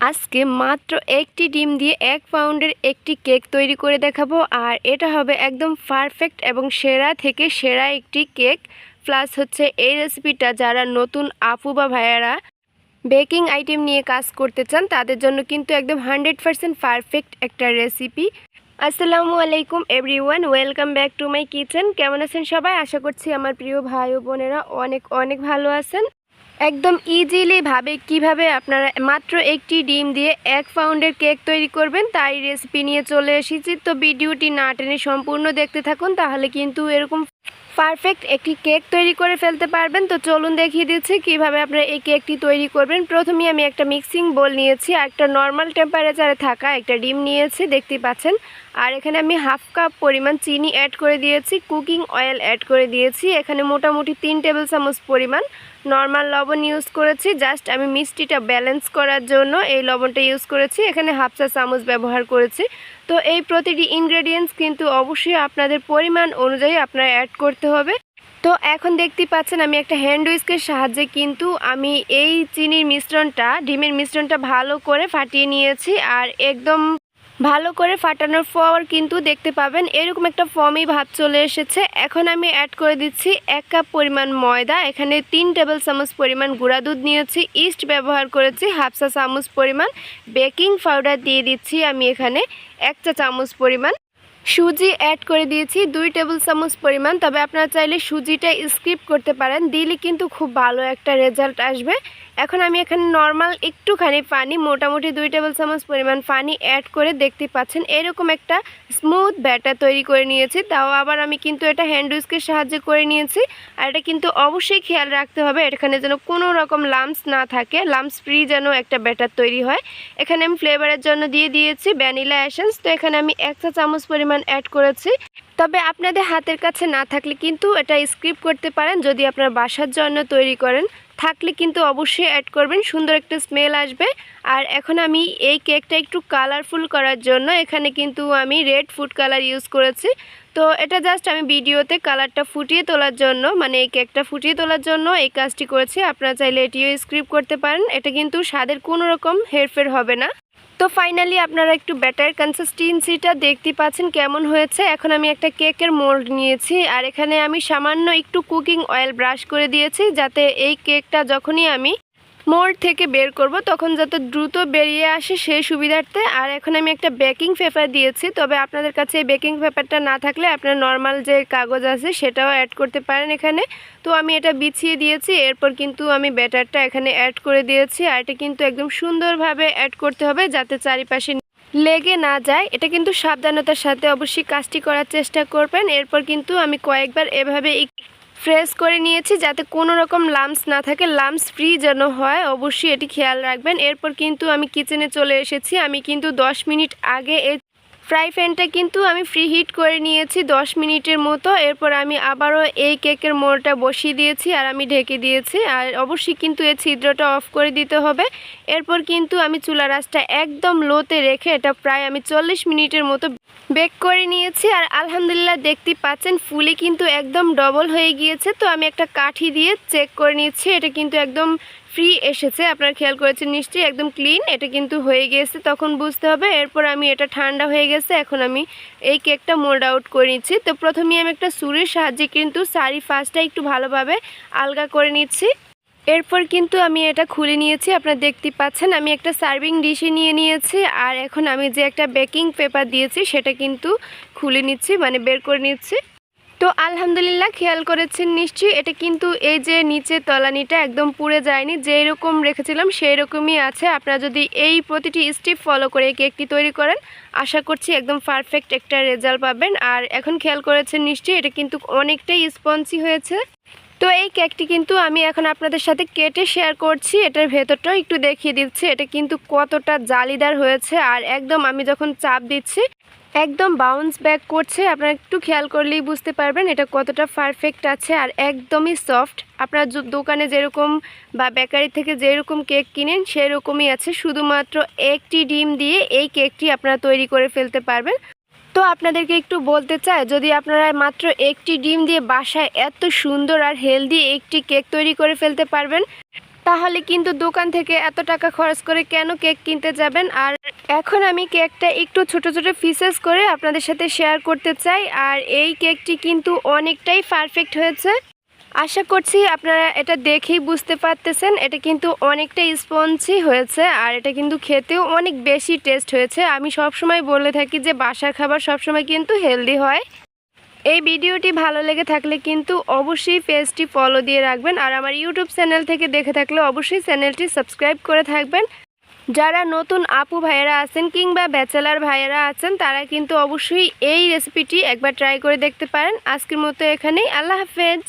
আজকে মাত্র একটি ডিম দিয়ে এক পাউন্ডের একটি কেক তৈরি করে দেখাবো, আর এটা হবে একদম পারফেক্ট এবং সেরা থেকে সেরা একটি কেক। প্লাস হচ্ছে এই রেসিপিটা যারা নতুন আপু বা ভাইয়ারা বেকিং আইটেম নিয়ে কাজ করতে চান, তাদের জন্য কিন্তু একদম হান্ড্রেড পারসেন্ট পারফেক্ট একটা রেসিপি। আসসালামু আলাইকুম everyone, welcome back to my kitchen. কেমন আছেন সবাই? আশা করছি আমার প্রিয় ভাই ও বোনেরা অনেক অনেক ভালো আছেন। একদম ইজিলিভাবে কীভাবে আপনারা মাত্র একটি ডিম দিয়ে এক পাউন্ডের কেক তৈরি করবেন তাই রেসিপি নিয়ে চলে এসেছি। তো ভিডিওটি না টেনে সম্পূর্ণ দেখতে থাকুন, তাহলে কিন্তু এরকম পারফেক্ট একটি কেক তৈরি করে ফেলতে পারবেন। তো চলুন দেখিয়ে দিচ্ছি কীভাবে আপনারা এই কেকটি তৈরি করবেন। প্রথমে আমি একটা মিক্সিং বোল নিয়েছি একটা নর্মাল টেম্পারেচারে থাকা একটা ডিম নিয়েছি, দেখতে পাচ্ছেন। আর এখানে আমি হাফ কাপ পরিমাণ চিনি অ্যাড করে দিয়েছি, কুকিং অয়েল অ্যাড করে দিয়েছি। এখানে মোটামুটি তিন টেবিল চামচ পরিমাণ নর্মাল লবণ ইউজ করেছি। জাস্ট আমি মিষ্টিটা ব্যালেন্স করার জন্য এই লবণটা ইউজ করেছি। এখানে হাফ চা চামচ ব্যবহার করেছি। তো এই প্রতিটি ইনগ্রেডিয়েন্টস কিন্তু অবশ্যই আপনাদের পরিমাণ অনুযায়ী আপনারা অ্যাড করতে হবে। তো এখন দেখতে পাচ্ছেন আমি একটা হ্যান্ড উইস্কের সাহায্যে কিন্তু আমি এই চিনির মিশ্রণটা, ডিমের মিশ্রণটা ভালো করে ফাটিয়ে নিয়েছি। আর একদম ভালো করে ফাটানোর পর কিন্তু দেখতে পাবেন এরকম একটা ফর্মই ভাব চলে এসেছে। এখন আমি অ্যাড করে দিচ্ছি এক কাপ পরিমাণ ময়দা, এখানে তিন টেবিল চামচ পরিমাণ গুঁড়া দুধ নিয়েছি ইস্ট ব্যবহার করেছি হাফ চা চামচ পরিমাণ বেকিং পাউডার দিয়ে দিচ্ছি আমি এখানে এক চা চামচ পরিমাণ। সুজি অ্যাড করে দিয়েছি দুই টেবিল চামচ পরিমাণ, তবে আপনারা চাইলে সুজিটা স্কিপ করতে পারেন, দিলে কিন্তু খুব ভালো একটা রেজাল্ট আসবে। এখন আমি এখানে নর্মাল একটুখানি পানি মোটামুটি দুই টেবিল চামচ পরিমাণ পানি অ্যাড করে দেখতে পাচ্ছেন। এরকম একটা স্মুথ ব্যাটার তৈরি করে নিয়েছি। তাও আবার আমি কিন্তু এটা হ্যান্ড উইস্কের সাহায্যে করে নিয়েছি। আর এটা কিন্তু অবশ্যই খেয়াল রাখতে হবে, এখানে যেন কোনো রকম লামস না থাকে। লামস ফ্রি যেন একটা ব্যাটার তৈরি হয়। এখানে আমি ফ্লেভারের জন্য দিয়ে দিয়েছি ভ্যানিলা অ্যাসেন্স তো এখানে আমি এক চা চামচ পরিমাণ অ্যাড করেছি। তবে আপনাদের হাতের কাছে না থাকলে কিন্তু এটা স্ক্রিপ করতে পারেন। যদি আপনার বাসার জন্য তৈরি করেন থাকলে কিন্তু অবশ্যই অ্যাড করবেন, সুন্দর একটা স্মেল আসবে। আর এখন আমি এই কেকটা একটু কালারফুল করার জন্য এখানে কিন্তু আমি রেড ফুড কালার ইউজ করেছি। তো এটা জাস্ট আমি ভিডিওতে কালারটা ফুটিয়ে তোলার জন্য মানে এই কেকটা ফুটিয়ে তোলার জন্য এই কাজটি করেছি। আপনারা চাইলে এটিও স্ক্রিপ করতে পারেন। এটা কিন্তু স্বাদের কোনো রকম হেরফের হবে না। তো ফাইনালি আপনারা একটু ব্যাটার কনসিস্টেন্সিটা দেখতে পাচ্ছেন কেমন হয়েছে। এখন আমি একটা কেকের মোল্ড নিয়েছি আর এখানে আমি সামান্য একটু কুকিং অয়েল ব্রাশ করে দিয়েছি যাতে এই কেকটা যখনই আমি মোল্ড থেকে বের করব, তখন যাতে দ্রুত বেরিয়ে আসে সেই সুবিধার্থে। আর এখন আমি একটা বেকিং পেপার দিয়েছি, তবে আপনাদের কাছে এই বেকিং পেপারটা না থাকলে আপনার নর্মাল যে কাগজ আছে সেটাও অ্যাড করতে পারেন এখানে। তো আমি এটা বিছিয়ে দিয়েছি, এরপর কিন্তু আমি ব্যাটারটা এখানে অ্যাড করে দিয়েছি, আর এটা কিন্তু একদম সুন্দরভাবে অ্যাড করতে হবে যাতে চারিপাশে লেগে না যায়। এটা কিন্তু সাবধানতার সাথে অবশ্যই কাজটি করার চেষ্টা করবেন। এরপর কিন্তু আমি কয়েকবার এভাবে ফ্রেশ করে নিয়েছি যাতে কোনো রকম লামস না থাকে। লামস ফ্রি যেন হয়, অবশ্যই এটি খেয়াল রাখবেন। এরপর কিন্তু আমি কিচেনে চলে এসেছি। আমি কিন্তু 10 মিনিট আগে এই ফ্রাই প্যানটা কিন্তু আমি ফ্রি হিট করে নিয়েছি 10 মিনিটের মতো। এরপর আমি আবারও এই কেকের মোড়টা বসিয়ে দিয়েছি আর আমি ঢেকে দিয়েছি। আর অবশ্যই কিন্তু এই ছিদ্রটা অফ করে দিতে হবে। এরপর কিন্তু আমি চুলা রাসটা একদম লোতে রেখে এটা প্রায় আমি চল্লিশ মিনিটের মতো বেক করে নিয়েছি। আর আলহামদুলিল্লাহ দেখতে পাচ্ছেন ফুলে কিন্তু একদম ডবল হয়ে গিয়েছে। তো আমি একটা কাঠি দিয়ে চেক করে নিচ্ছি। এটা কিন্তু একদম ফ্রি এসেছে, আপনারা খেয়াল করেছেন নিশ্চয়ই, একদম ক্লিন এটা কিন্তু হয়ে গিয়েছে তখন বুঝতে হবে, এরপর আমি এটা ঠান্ডা হয়ে গেছে, এখন আমি এই কেকটা মোল্ড আউট করে নিচ্ছি। তো প্রথমে আমি একটা সুরের সাহায্যে কিন্তু সারি ফার্স্টটা একটু ভালোভাবে আলগা করে নিচ্ছি। এরপর কিন্তু আমি এটা খুলে নিয়েছি, আপনারা দেখতে পাচ্ছেন, আমি একটা সার্ভিং ডিশে নিয়ে নিয়েছি, আর এখন আমি যে একটা বেকিং পেপার দিয়েছি, সেটা কিন্তু খুলে নিচ্ছি মানে বের করে নিচ্ছি। তো আলহামদুলিল্লাহ খেয়াল করেছেন নিশ্চয়ই। এটা কিন্তু এই যে নিচে তলানিটা একদম পুড়ে যায়নি, যেই রকম রেখেছিলাম সেই রকমই আছে। আপনারা যদি এই প্রতিটি স্টেপ ফলো করে কেকটি তৈরি করেন, আশা করছি একদম পারফেক্ট একটা রেজাল্ট পাবেন। আর এখন খেয়াল করেছেন নিশ্চয়ই, এটা কিন্তু অনেকটাই স্পঞ্জি হয়েছে। তো এই কেকটি কিন্তু আমি এখন আপনাদের সাথে কেটে শেয়ার করছি, এটার ভেতরটাও একটু দেখিয়ে দিচ্ছি। এটা কিন্তু কতটা জালিদার হয়েছে। আর একদম আমি যখন চাপ দিচ্ছি একদম বাউন্স ব্যাক করছে। আপনারা একটু খেয়াল করলেই বুঝতে পারবেন এটা কতটা পারফেক্ট আছে আর একদমই সফট আপনার দোকানে যেরকম বা বেকারি থেকে যেরকম কেক কিনেন, সেরকমই আছে। শুধুমাত্র একটি ডিম দিয়ে এই কেকটি আপনারা তৈরি করে ফেলতে পারবেন। তো আপনাদেরকে একটু বলতে চাই, যদি আপনারা মাত্র একটি ডিম দিয়ে বাসায় এত সুন্দর আর হেলদি একটি কেক তৈরি করে ফেলতে পারবেন তাহলে কিন্তু দোকান থেকে এত টাকা খরচ করে কেন কেক কিনতে যাবেন? আর এখন আমি কেকটা একটু ছোট ছোট পিসেস করে আপনাদের সাথে শেয়ার করতে চাই, আর এই কেকটি কিন্তু অনেকটাই পারফেক্ট হয়েছে। আশা করছি আপনারা এটা দেখেই বুঝতে পারতেছেন, এটা কিন্তু অনেকটা স্পঞ্জি হয়েছে, আর এটা কিন্তু খেতেও অনেক বেশি টেস্ট হয়েছে। আমি সবসময় বলে থাকি যে বাসার খাবার সবসময় কিন্তু হেলদি হয়। এই ভিডিওটি ভালো লেগে থাকলে কিন্তু অবশ্যই পেজটি ফলো দিয়ে রাখবেন আর আমার ইউটিউব চ্যানেল থেকে দেখে থাকলে অবশ্যই চ্যানেলটি সাবস্ক্রাইব করে থাকবেন। যারা নতুন আপু ভাইয়েরা আছেন কিংবা ব্যাচেলার ভাইয়েরা আছেন, তারা কিন্তু অবশ্যই এই রেসিপিটি একবার ট্রাই করে দেখতে পারেন। আজকের মতো এখানেই। আল্লাহ হাফেজ।